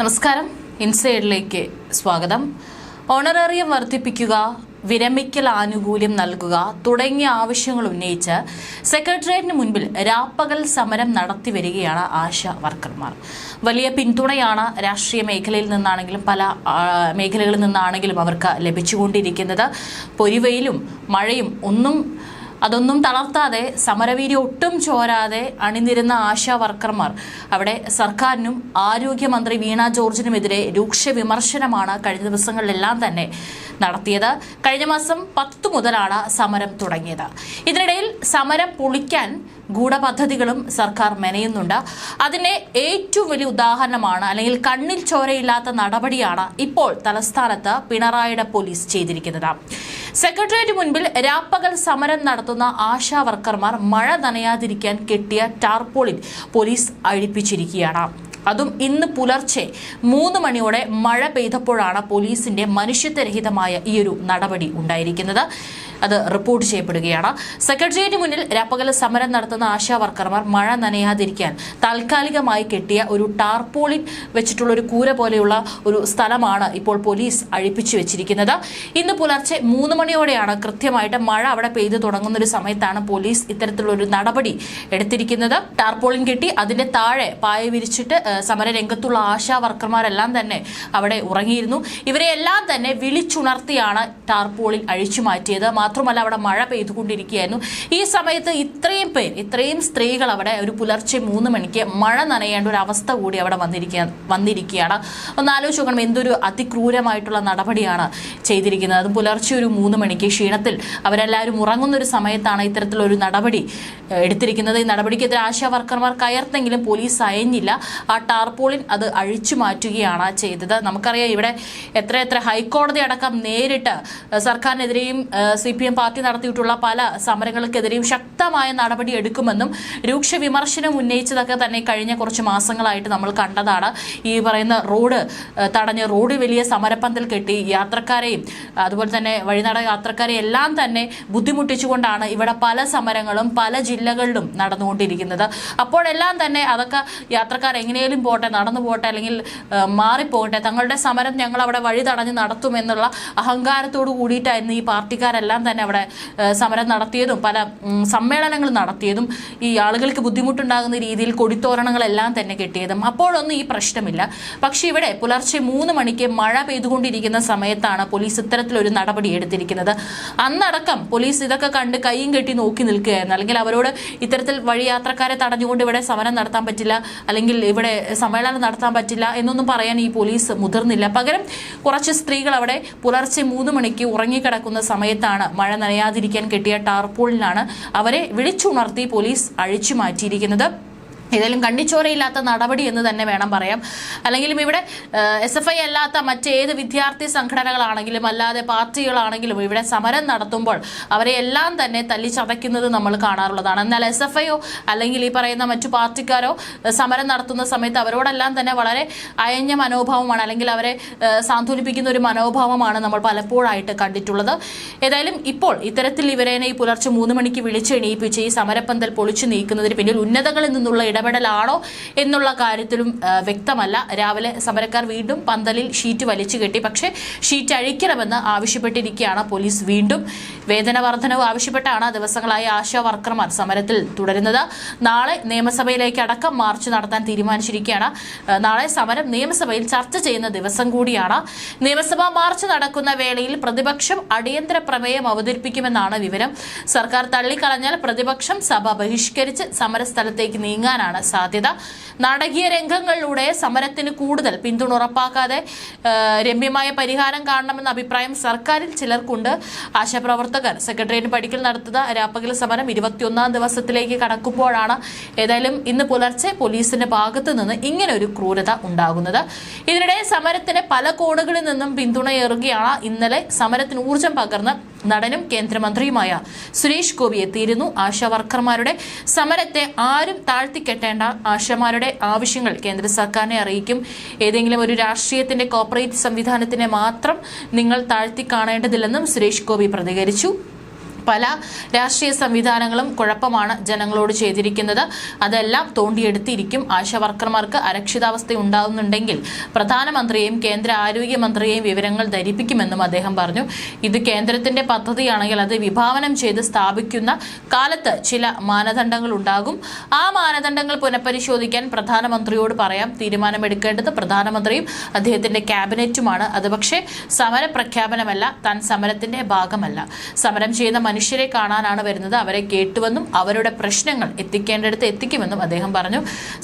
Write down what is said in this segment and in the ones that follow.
നമസ്കാരം. ഇൻസൈഡിലേക്ക് സ്വാഗതം. ഓണറേറിയം വർദ്ധിപ്പിക്കുക വിരമിക്കൽ ആനുകൂല്യം നൽകുക തുടങ്ങിയ ആവശ്യങ്ങൾ ഉന്നയിച്ച് സെക്രട്ടേറിയറ്റിന് മുൻപിൽ രാപ്പകൽ സമരം നടത്തി വരികയാണ് ആശ വർക്കർമാർ. വലിയ പിന്തുണയാണ് രാഷ്ട്രീയ മേഖലയിൽ നിന്നാണെങ്കിലും പല മേഖലകളിൽ നിന്നാണെങ്കിലും അവർക്ക് ലഭിച്ചുകൊണ്ടിരിക്കുന്നത്. പൊരിവയിലും മഴയും ഒന്നും അതൊന്നും തളർത്താതെ സമരവീര്യം ഒട്ടും ചോരാതെ അണിനിരുന്ന ആശാ വർക്കർമാർ. അവിടെ സർക്കാരിനും ആരോഗ്യമന്ത്രി വീണ ജോർജിനുമെതിരെ രൂക്ഷ വിമർശനമാണ് കഴിഞ്ഞ ദിവസങ്ങളിലെല്ലാം തന്നെ നടത്തിയത്. കഴിഞ്ഞ മാസം പത്ത് മുതലാണ് സമരം തുടങ്ങിയത്. ഇതിനിടയിൽ സമരം പൊളിക്കാൻ ഗൂഢപദ്ധതികളും സർക്കാർ മെനയുന്നുണ്ട്. അതിന്റെ ഏറ്റവും വലിയ ഉദാഹരണമാണ് അല്ലെങ്കിൽ കണ്ണിൽ ചോരയില്ലാത്ത നടപടിയാണ് ഇപ്പോൾ തലസ്ഥാനത്ത് പിണറായിയുടെ പോലീസ് ചെയ്തിരിക്കുന്നത്. സെക്രട്ടേറിയറ്റ് മുൻപിൽ രാപ്പകൽ സമരം നടത്തുന്ന ആശാ വർക്കർമാർ മഴ നനയാതിരിക്കാൻ കെട്ടിയ ടാർപോളിൻ പോലീസ് അഴിപ്പിച്ചിരിക്കുകയാണ്. അതും ഇന്ന് പുലർച്ചെ മൂന്ന് മണിയോടെ മഴ പെയ്തപ്പോഴാണ് പോലീസിന്റെ മനുഷ്യത്വരഹിതമായ ഈയൊരു നടപടി ഉണ്ടായിരിക്കുന്നത്. അത് റിപ്പോർട്ട് ചെയ്യപ്പെടുകയാണ്. സെക്രട്ടേറിയറ്റ് മുന്നിൽ രാപ്പകൽ സമരം നടത്തുന്ന ആശാ വർക്കർമാർ മഴ നനയാതിരിക്കാൻ താൽക്കാലികമായി കെട്ടിയ ഒരു ടാർപോളിൻ വെച്ചിട്ടുള്ള ഒരു കൂര പോലെയുള്ള ഒരു സ്ഥലമാണ് ഇപ്പോൾ പോലീസ് അഴിപ്പിച്ചു വെച്ചിരിക്കുന്നത്. ഇന്ന് പുലർച്ചെ മൂന്ന് മണിയോടെയാണ് കൃത്യമായിട്ട് മഴ അവിടെ പെയ്തു തുടങ്ങുന്ന ഒരു സമയത്താണ് പോലീസ് ഇത്തരത്തിലുള്ള ഒരു നടപടി എടുത്തിരിക്കുന്നത്. ടാർപോളിൻ കെട്ടി അതിന്റെ താഴെ പായ വിരിച്ചിട്ട് സമരരംഗത്തുള്ള ആശാ വർക്കർമാരെല്ലാം തന്നെ അവിടെ ഉറങ്ങിയിരുന്നു. ഇവരെ എല്ലാം തന്നെ വിളിച്ചുണർത്തിയാണ് ടാർപോളിൻ അഴിച്ചു മാറ്റിയത്. മാത്രമല്ല അവിടെ മഴ പെയ്തുകൊണ്ടിരിക്കുകയായിരുന്നു. ഈ സമയത്ത് ഇത്രയും പേർ ഇത്രയും സ്ത്രീകൾ അവിടെ ഒരു പുലർച്ചെ മൂന്ന് മണിക്ക് മഴ നനയേണ്ട ഒരു അവസ്ഥ കൂടി അവിടെ വന്നിരിക്കുക വന്നിരിക്കുകയാണ്. ഒന്ന് ആലോചിച്ച് നോക്കണം എന്തൊരു അതിക്രൂരമായിട്ടുള്ള നടപടിയാണ് ചെയ്തിരിക്കുന്നത്. അത് പുലർച്ചെ ഒരു മൂന്ന് മണിക്ക് ക്ഷീണത്തിൽ അവരെല്ലാവരും ഉറങ്ങുന്ന ഒരു സമയത്താണ് ഇത്തരത്തിലൊരു നടപടി എടുത്തിരിക്കുന്നത്. ഈ നടപടിക്കെതിരെ ആശാവർക്കർമാർ കയർത്തെങ്കിലും പോലീസ് അയഞ്ഞില്ല. ആ ടാർപോളിൻ അത് അഴിച്ചു മാറ്റുകയാണ് ചെയ്തത്. നമുക്കറിയാം ഇവിടെ എത്ര എത്ര ഹൈക്കോടതി അടക്കം നേരിട്ട് സർക്കാരിനെതിരെയും സി പി എം പാർട്ടി നടത്തിയിട്ടുള്ള പല സമരങ്ങൾക്കെതിരെയും ശക്തമായ നടപടി എടുക്കുമെന്നും രൂക്ഷ വിമർശനം ഉന്നയിച്ചതൊക്കെ തന്നെ കഴിഞ്ഞ കുറച്ച് മാസങ്ങളായിട്ട് നമ്മൾ കണ്ടതാണ്. ഈ പറയുന്ന റോഡ് തടഞ്ഞ് റോഡ് വലിയ സമരപ്പന്തൽ കെട്ടി യാത്രക്കാരെയും അതുപോലെ തന്നെ വഴിനട യാത്രക്കാരെ എല്ലാം തന്നെ ബുദ്ധിമുട്ടിച്ചുകൊണ്ടാണ് ഇവിടെ പല സമരങ്ങളും പല ജില്ലകളിലും നടന്നുകൊണ്ടിരിക്കുന്നത്. അപ്പോഴെല്ലാം തന്നെ അതൊക്കെ യാത്രക്കാർ എങ്ങനെയും പോട്ടെ നടന്നു പോട്ടെ അല്ലെങ്കിൽ മാറിപ്പോകട്ടെ തങ്ങളുടെ സമരം ഞങ്ങൾ അവിടെ വഴി തടഞ്ഞ് നടത്തുമെന്നുള്ള അഹങ്കാരത്തോട് കൂടിയിട്ടായിരുന്നു ഈ പാർട്ടിക്കാരെല്ലാം തന്നെ അവിടെ സമരം നടത്തിയതും പല സമ്മേളനങ്ങൾ നടത്തിയതും ഈ ആളുകൾക്ക് ബുദ്ധിമുട്ടുണ്ടാകുന്ന രീതിയിൽ കൊടിത്തോരണങ്ങളെല്ലാം തന്നെ കെട്ടിയതും. അപ്പോഴൊന്നും ഈ പ്രശ്നമില്ല. പക്ഷേ ഇവിടെ പുലർച്ചെ മൂന്ന് മണിക്ക് മഴ പെയ്തുകൊണ്ടിരിക്കുന്ന സമയത്താണ് പോലീസ് ഇത്തരത്തിലൊരു നടപടി എടുത്തിരിക്കുന്നത്. അന്നടക്കം പോലീസ് ഇതൊക്കെ കണ്ട് കൈയും കെട്ടി നോക്കി നിൽക്കുകയായിരുന്നു. അല്ലെങ്കിൽ അവരോട് ഇത്തരത്തിൽ വഴിയാത്രക്കാരെ തടഞ്ഞുകൊണ്ട് ഇവിടെ സമരം നടത്താൻ പറ്റില്ല അല്ലെങ്കിൽ ഇവിടെ സമ്മേളനം നടത്താൻ പറ്റില്ല എന്നൊന്നും പറയാൻ ഈ പോലീസ് മുതിർന്നില്ല. പകരം കുറച്ച് സ്ത്രീകൾ അവിടെ പുലർച്ചെ മൂന്ന് മണിക്ക് ഉറങ്ങിക്കിടക്കുന്ന സമയത്താണ് മഴ നനയാതിരിക്കാൻ കെട്ടിയ ടാർപോളിനാണ് അവരെ വിളിച്ചുണർത്തി പോലീസ് അഴിച്ചു മാറ്റിയിരിക്കുന്നത്. ഏതായാലും കണ്ണിച്ചോരയില്ലാത്ത നടപടി എന്ന് തന്നെ വേണം പറയാം. അല്ലെങ്കിലും ഇവിടെ എസ് എഫ് ഐ അല്ലാത്ത മറ്റേത് വിദ്യാർത്ഥി സംഘടനകളാണെങ്കിലും അല്ലാതെ പാർട്ടികളാണെങ്കിലും ഇവിടെ സമരം നടത്തുമ്പോൾ അവരെ എല്ലാം തന്നെ തല്ലിച്ചതയ്ക്കുന്നത് നമ്മൾ കാണാറുള്ളതാണ്. എന്നാൽ എസ് എഫ് ഐയോ അല്ലെങ്കിൽ ഈ പറയുന്ന മറ്റു പാർട്ടിക്കാരോ സമരം നടത്തുന്ന സമയത്ത് അവരോടെല്ലാം തന്നെ വളരെ അയഞ്ഞ മനോഭാവമാണ് അല്ലെങ്കിൽ അവരെ സാന്ത്വനിപ്പിക്കുന്ന ഒരു മനോഭാവമാണ് നമ്മൾ പലപ്പോഴായിട്ട് കണ്ടിട്ടുള്ളത്. ഏതായാലും ഇപ്പോൾ ഇത്തരത്തിൽ ഇവരെ ഈ പുലർച്ചെ മൂന്ന് മണിക്ക് വിളിച്ച് എണീപ്പിച്ച് ഈ സമരപ്പന്തൽ പൊളിച്ചു നീക്കുന്നതിന് പിന്നിൽ ഉന്നതങ്ങളിൽ നിന്നുള്ള ഇടപെടലാണോ എന്നുള്ള കാര്യത്തിലും വ്യക്തമല്ല. രാവിലെ സമരക്കാർ വീണ്ടും പന്തലിൽ ഷീറ്റ് വലിച്ചു കെട്ടി. പക്ഷേ ഷീറ്റ് അഴിക്കണമെന്ന് ആവശ്യപ്പെട്ടിരിക്കുകയാണ് പോലീസ് വീണ്ടും. വേതന വർധനവ് ആവശ്യപ്പെട്ടാണ് ദിവസങ്ങളായി ആശാ വർക്കർമാർ സമരത്തിൽ തുടരുന്നത്. നാളെ നിയമസഭയിലേക്ക് അടക്കം മാർച്ച് നടത്താൻ തീരുമാനിച്ചിരിക്കുകയാണ്. നാളെ സമരം നിയമസഭയിൽ ചർച്ച ചെയ്യുന്ന ദിവസം കൂടിയാണ്. നിയമസഭാ മാർച്ച് നടക്കുന്ന വേളയിൽ പ്രതിപക്ഷം അടിയന്തര പ്രമേയം അവതരിപ്പിക്കുമെന്നാണ് വിവരം. സർക്കാർ തള്ളിക്കളഞ്ഞാൽ പ്രതിപക്ഷം സഭ ബഹിഷ്കരിച്ച് സമരസ്ഥലത്തേക്ക് നീങ്ങാനാണ് സാധ്യത. നാടകീയ രംഗങ്ങളിലൂടെ സമരത്തിന് കൂടുതൽ പിന്തുണ ഉറപ്പാക്കാതെ രമ്യമായ പരിഹാരം കാണണമെന്ന അഭിപ്രായം സർക്കാരിൽ ചിലർക്കുണ്ട്. ആശാപ്രവർത്തകർ സെക്രട്ടേറിയറ്റ് പടിക്കൽ നടത്തുന്ന രാപ്പകൽ സമരം ഇരുപത്തിയൊന്നാം ദിവസത്തിലേക്ക് കടക്കുമ്പോഴാണ് ഏതായാലും ഇന്ന് പുലർച്ചെ പോലീസിന്റെ ഭാഗത്തു നിന്ന് ഇങ്ങനെ ഒരു ക്രൂരത ഉണ്ടാകുന്നത്. ഇതിനിടെ സമരത്തിന് പല കോണുകളിൽ നിന്നും പിന്തുണയേറുകയാണ്. ഇന്നലെ സമരത്തിന് ഊർജം പകർന്ന് നടനും കേന്ദ്രമന്ത്രിയുമായ സുരേഷ് ഗോപി എത്തിയിരുന്നു ആശാവർക്കർമാരുടെ സമരത്തെ ആരും താഴ്ത്തിക്കെട്ടേണ്ട ആശമാരുടെ ആവശ്യങ്ങൾ കേന്ദ്ര സർക്കാരിനെ അറിയിക്കും. ഏതെങ്കിലും ഒരു രാഷ്ട്രീയത്തിന്റെ കോപ്പറേറ്റ് സംവിധാനത്തിനെ മാത്രം നിങ്ങൾ താഴ്ത്തി കാണേണ്ടതില്ലെന്നും സുരേഷ് ഗോപി പ്രതികരിച്ചു. പല രാഷ്ട്രീയ സംവിധാനങ്ങളും കുഴപ്പമാണ് ജനങ്ങളോട് ചെയ്തിരിക്കുന്നത്. അതെല്ലാം തോണ്ടിയെടുത്തിരിക്കും. ആശാ വർക്കർമാർക്ക് അരക്ഷിതാവസ്ഥ ഉണ്ടാകുന്നുണ്ടെങ്കിൽ പ്രധാനമന്ത്രിയെയും കേന്ദ്ര ആരോഗ്യമന്ത്രിയെയും വിവരങ്ങൾ ധരിപ്പിക്കുമെന്നും അദ്ദേഹം പറഞ്ഞു. ഇത് കേന്ദ്രത്തിന്റെ പദ്ധതിയാണെങ്കിൽ അത് വിഭാവനം ചെയ്ത് സ്ഥാപിക്കുന്ന കാലത്ത് ചില മാനദണ്ഡങ്ങൾ ഉണ്ടാകും. ആ മാനദണ്ഡങ്ങൾ പുനഃപരിശോധിക്കാൻ പ്രധാനമന്ത്രിയോട് പറയാം. തീരുമാനമെടുക്കേണ്ടത് പ്രധാനമന്ത്രിയും അദ്ദേഹത്തിന്റെ ക്യാബിനറ്റുമാണ്. അത് പക്ഷേ സമര പ്രഖ്യാപനമല്ല താൻ സമരത്തിന്റെ ഭാഗമല്ല. സമരം ചെയ്യുന്ന മനുഷ്യരെ കാണാനാണ് വരുന്നത്. അവരെ കേട്ടുവെന്നും അവരുടെ പ്രശ്നങ്ങൾ എത്തിക്കേണ്ടടുത്ത് എത്തിക്കുമെന്നും അദ്ദേഹം പറഞ്ഞു.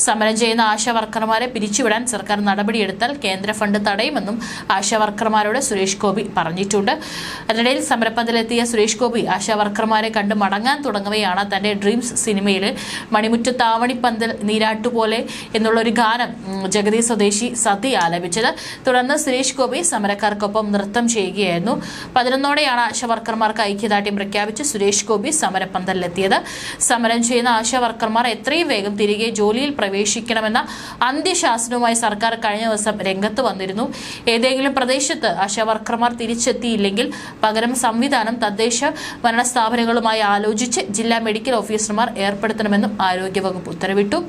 സമരം ചെയ്യുന്ന ആശാ വർക്കർമാരെ പിരിച്ചുവിടാൻ സർക്കാർ നടപടിയെടുത്താൽ കേന്ദ്ര ഫണ്ട് തടയുമെന്നും ആശാ വർക്കർമാരോട് സുരേഷ് ഗോപി പറഞ്ഞിട്ടുണ്ട്. അതിനിടയിൽ സമരപ്പന്തലെത്തിയ സുരേഷ് ഗോപി ആശാ വർക്കർമാരെ കണ്ട് മടങ്ങാൻ തുടങ്ങവെയാണ് തന്റെ ഡ്രീംസ് സിനിമയിൽ മണിമുറ്റത്താവണിപ്പന്തൽ നീരാട്ടുപോലെ എന്നുള്ള ഒരു ഗാനം ജഗതി സ്വദേശി സതി ആലപിച്ചത്. തുടർന്ന് സുരേഷ് ഗോപി സമരക്കാർക്കൊപ്പം നൃത്തം ചെയ്യുകയായിരുന്നു. പതിനൊന്നോടെയാണ് ആശാ വർക്കർമാർക്ക് ഐക്യദാർഢ്യം പ്രഖ്യാപിച്ച് സുരേഷ് ഗോപി സമരപ്പന്തലിലെത്തിയത്. സമരം ചെയ്യുന്ന ആശാവർക്കർമാർ എത്രയും വേഗം തിരികെ ജോലിയിൽ പ്രവേശിക്കണമെന്ന അന്ത്യശാസനവുമായി സർക്കാർ കഴിഞ്ഞ ദിവസം രംഗത്ത് വന്നിരുന്നു. ഏതെങ്കിലും പ്രദേശത്ത് ആശാവർക്കർമാർ തിരിച്ചെത്തിയില്ലെങ്കിൽ പകരം സംവിധാനം തദ്ദേശ ഭരണ സ്ഥാപനങ്ങളുമായി ആലോചിച്ച് ജില്ലാ മെഡിക്കൽ ഓഫീസർമാർ ഏർപ്പെടുത്തണമെന്നും ആരോഗ്യവകുപ്പ് ഉത്തരവിട്ടു.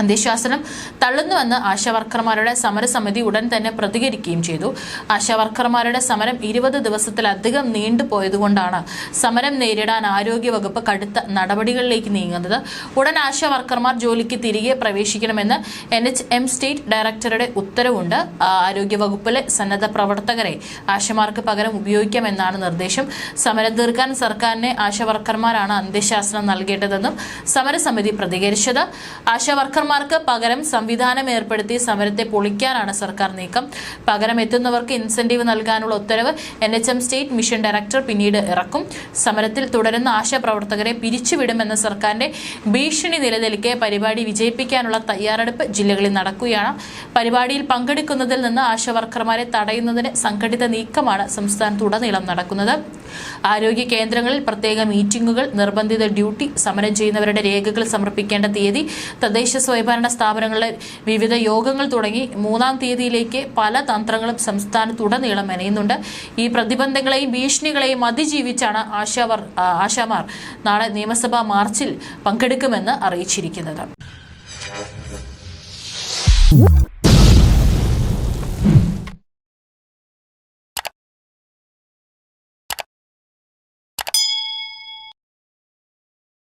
അന്ത്യശാസനം തള്ളുന്നുവെന്ന് ആശാവർക്കർമാരുടെ സമരസമിതി ഉടൻ തന്നെ പ്രതികരിക്കുകയും ചെയ്തു. ആശാവർക്കർമാരുടെ സമരം ഇരുപത് ദിവസത്തിലധികം നീണ്ടുപോയതുകൊണ്ടാണ് സമരം നേരിടാൻ ആരോഗ്യവകുപ്പ് കടുത്ത നടപടികളിലേക്ക് നീങ്ങുന്നത്. ഉടൻ ആശാവർക്കർമാർ ജോലിക്ക് തിരികെ പ്രവേശിക്കണമെന്ന് എൻ എച്ച് എം സ്റ്റേറ്റ് ഡയറക്ടറുടെ ഉത്തരവുണ്ട്. ആരോഗ്യവകുപ്പിലെ സന്നദ്ധ പ്രവർത്തകരെ ആശമാർക്ക് പകരം ഉപയോഗിക്കാമെന്നാണ് നിർദ്ദേശം. സമരം തീർക്കാൻ സർക്കാരിനെ ആശാവർക്കർമാരാണ് അന്ത്യശാസനം നൽകേണ്ടതെന്നും സമരസമിതി പ്രതികരിച്ചത്. ആശാവർക്കർമാർക്ക് പകരം സംവിധാനം ഏർപ്പെടുത്തി സമരത്തെ പൊളിക്കാനാണ് സർക്കാർ നീക്കം. പകരം എത്തുന്നവർക്ക് ഇൻസെന്റീവ് നൽകാനുള്ള ഉത്തരവ് N H M state mission director പിന്നീട് ഇറക്കും. സമരത്തിൽ തുടരുന്ന ആശാ പ്രവർത്തകരെ പിരിച്ചുവിടുമെന്ന സർക്കാരിന്റെ ഭീഷണി നിലനിൽക്കെ പരിപാടി വിജയിപ്പിക്കാനുള്ള തയ്യാറെടുപ്പ് ജില്ലകളിൽ നടക്കുകയാണ്. പരിപാടിയിൽ പങ്കെടുക്കുന്നതിൽ നിന്ന് ആശാവർക്കർമാരെ തടയുന്നതിന് സംഘടിത നീക്കമാണ് സംസ്ഥാനത്തുടനീളം നടക്കുന്നത്. ആരോഗ്യ കേന്ദ്രങ്ങളിൽ പ്രത്യേക മീറ്റിംഗുകൾ നിർബന്ധിത ഡ്യൂട്ടി സമരം ചെയ്യുന്നവരുടെ രേഖകൾ സമർപ്പിക്കേണ്ട തീയതി തദ്ദേശ സ്വയംഭരണ സ്ഥാപനങ്ങളിലെ വിവിധ യോഗങ്ങൾ തുടങ്ങി മൂന്നാം തീയതിയിലേക്ക് പല തന്ത്രങ്ങളും സംസ്ഥാനത്തുടനീളം മെനയുന്നുണ്ട് ഈ പ്രതിബന്ധങ്ങളെയും ഭീഷണികളെയും അതിജീവിച്ചാണ് ആശാവർ ആശാമാർ നാളെ നിയമസഭാ മാർച്ചിൽ പങ്കെടുക്കുമെന്ന് അറിയിച്ചിരിക്കുന്നത്.